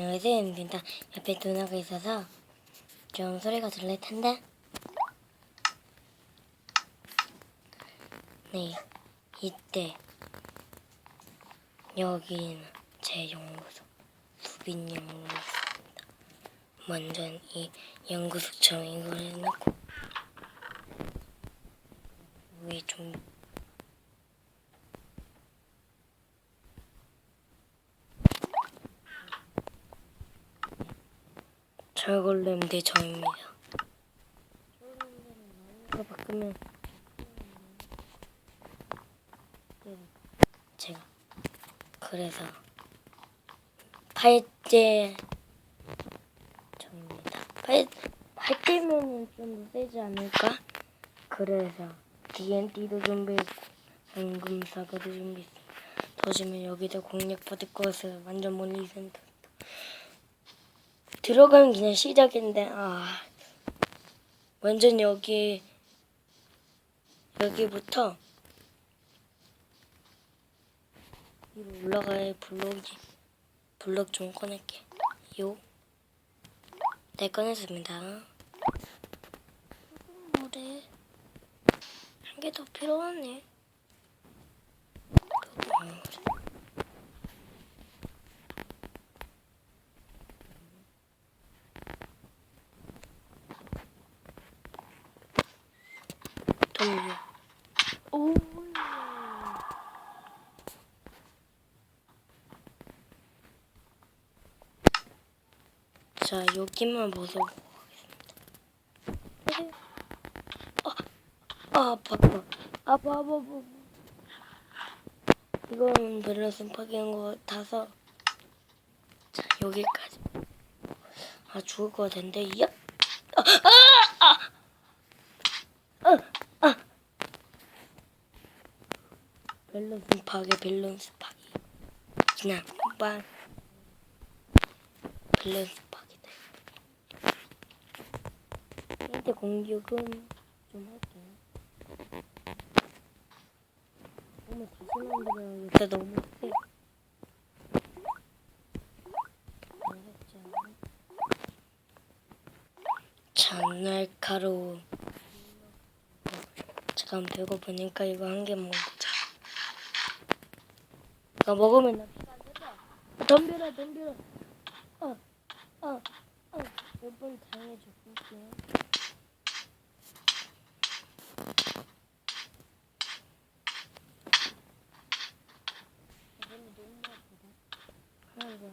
안녕하세요. 일단 옆에 누나가 있어서 좀 소리가 들릴 텐데. 네, 이때 여기는 제 연구소, 수빈 연구소입니다. 완전 이 연구소처럼 이걸 해놓고 위에 좀 철골렘대 저입니다. 이거 바꾸면 제가 그래서 팔째 저입니다. 팔 팔째면은 좀더 세지 않을까? 그래서 D&D도 준비했고 연금사과도 준비했습니다. 더주면 여기다 공략 받을 것을 완전 멀리 센터. 들어가면 그냥 시작인데 아 완전 여기 여기부터 올라가야 블록이 블록 좀 꺼낼게 요. 네 꺼냈습니다. 뭐래 한 개 더 필요하네. 어, 동료. 오. 자, 여기만 벗어보고 가겠습니다. 아, 아, 아파, 아파, 아파, 아파, 아파. 이건 밸런스 파괴한 것 같아서 자, 여기까지. 아, 죽을 것 같은데, 야! 아, 아, 아! 아, 아! 밸런스 파괴, 밸런스 파괴. 그냥, 반. 밸런스 이때 공격은 좀 할게요. 너무 다시 만들어야겠다. 너무 세. 날카로운. 잠깐 배고프니까 이거 한 개 먹자. 이거 먹으면 나 피가 안. 덤벼라 덤벼라. 어, 어, 어. 몇번 당해줘 볼게요. Nerede?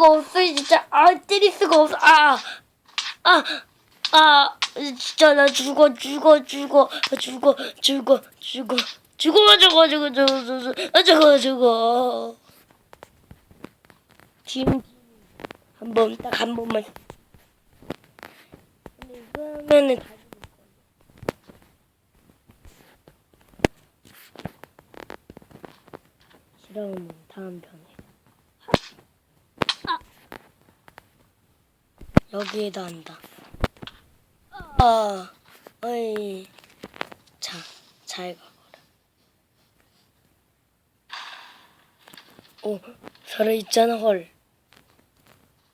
수가 없어 진짜 아 때릴 수가 없어 아아 아 아, 진짜 나 죽어 죽어 죽어 죽어 죽어 죽어 죽어 죽어 죽어 죽어 죽어 아, 죽어 죽어 지금 한번 딱 한 번만 근데 이거 하면은 다 죽을 거야. 싫어하면 다음 편에 여기에다 한다. 아, 어이. 자, 잘 가거라. 오, 살아있잖아, 헐.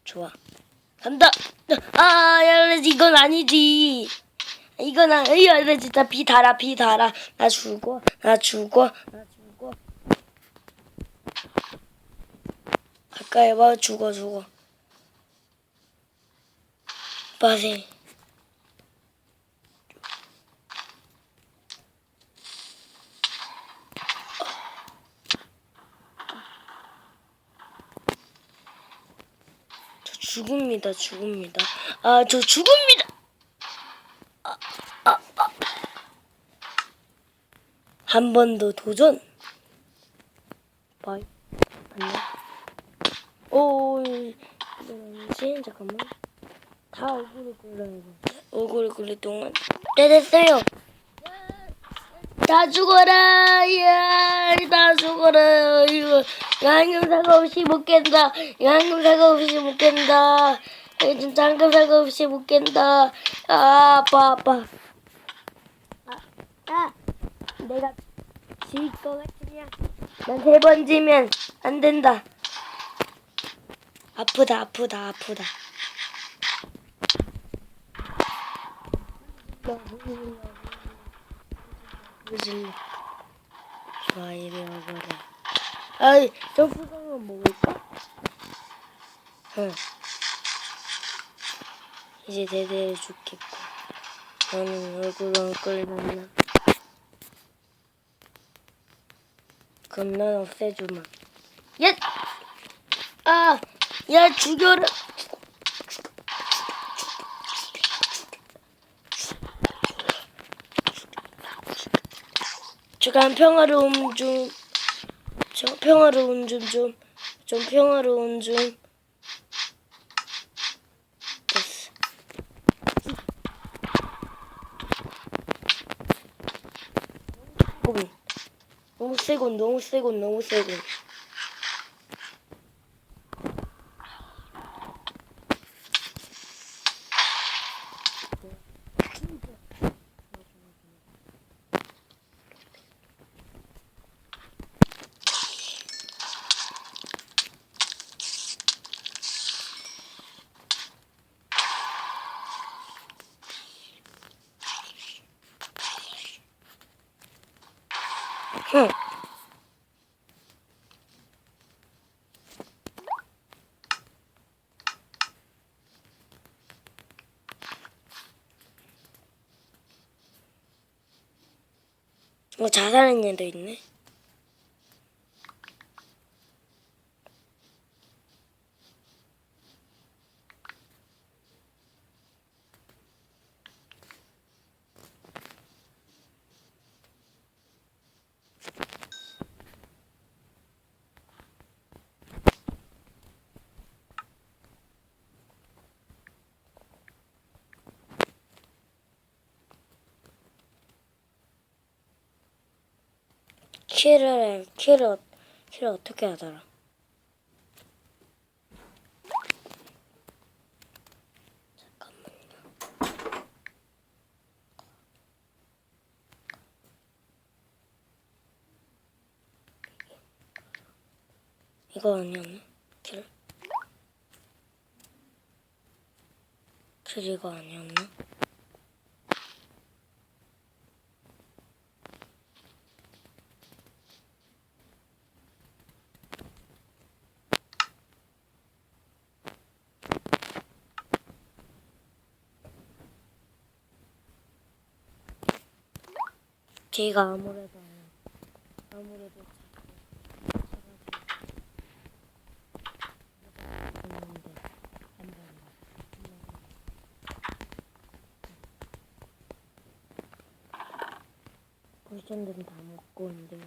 좋아. 간다! 아, 야, 이건 아니지. 이건 아, 야, 나 진짜 비 달아, 비 달아. 나 죽어, 나 죽어, 나 죽어. 가까이 와, 죽어, 죽어. 빠세. 저 죽습니다, 죽습니다. 아, 저 죽습니다. 아, 아, 아. 한번 더 도전. 바이. 안녕. 오, 아니지? 잠깐만. 다 얼굴을 돼. 얼굴을 굴릴 동안. 네, 됐어요. 다 죽어라! 야, 다 죽어라! 이거, 양념사가 없이 못 깬다! 양념사가 없이 못 깬다! 요즘 장금사가 없이 못 깬다! 아, 아파, 아파. 아, 아, 내가 질것 같으냐? 난세 번 지면 안 된다. 아프다, 아프다, 아프다. 무슨 좋아 이리 와봐라 아이 점프강은 먹을까? 응 이제 대대해 죽겠고 너는 얼굴은 끓는다 그럼 난 없애주마 야! 아! 야 죽여라 잠깐 평화로움 좀, 저 평화로운 좀 좀, 좀 평화로운. 세군. 너무 세군, 너무 세군, 너무 세군. 응. 어, 자살한 애도 있네. 키를 키를 키를 어떻게 하더라? 이거 아니었나? 킬? 킬 이거 아니었나? 제가 아무래도 아무래도 쿠션들은 다 먹고 있는데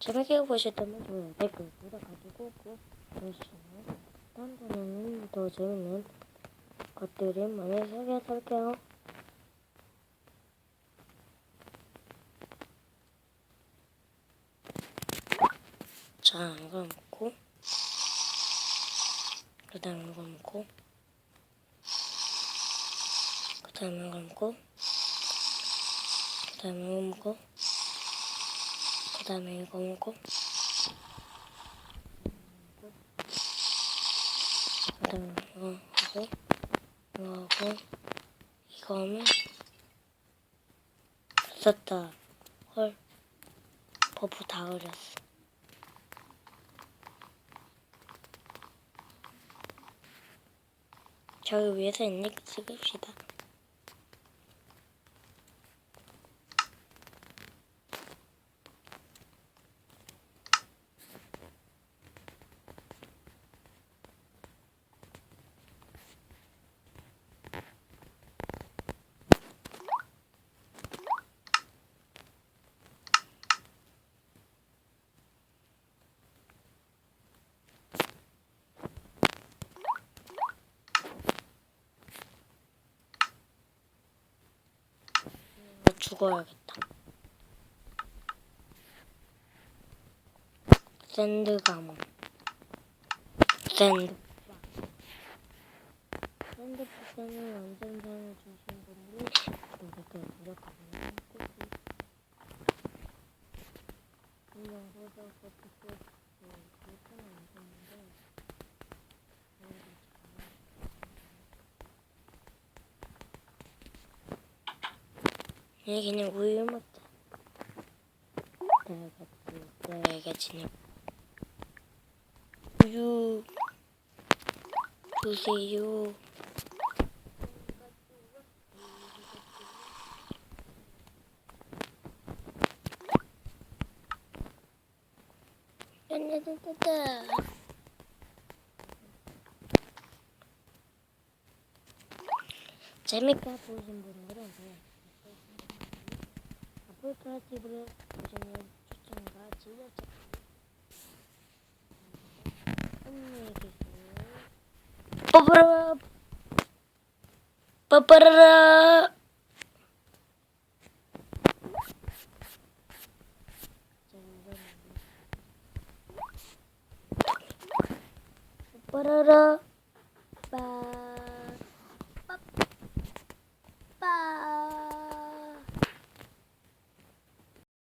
재밌게 보셨다면 좋아요 댓글 부탁가지고 꼭 해주시면 다음 번에는 더 재밌는 것들을 많이 소개해드릴게요. 자, 이거 먹고 그 다음에 이거 먹고 그 다음에 이거 먹고 그 다음에 이거 먹고 그 다음에 이거 먹고 그 다음에 이거 하고 이거 이거 하면 썼다. 헐. 버프 다 그렸어. 저기 위에서 거 찍읍시다 죽어야겠다. 샌드 가문. 샌드. 샌드 박사는 안전상을 주신 분들이 그렇게 무력하고 분명 소속 어떻게 그렇게는 안 됐는데 내 그냥 우유 먹자. 내가 내가 지금 우유 주세요. 따따따따. 재밌게 보신 분들은 Bu tatil buraya tutacağım. Tutacağım tatil yapacağım. Papara. Papara. Parara. Ba. Ba. Ba.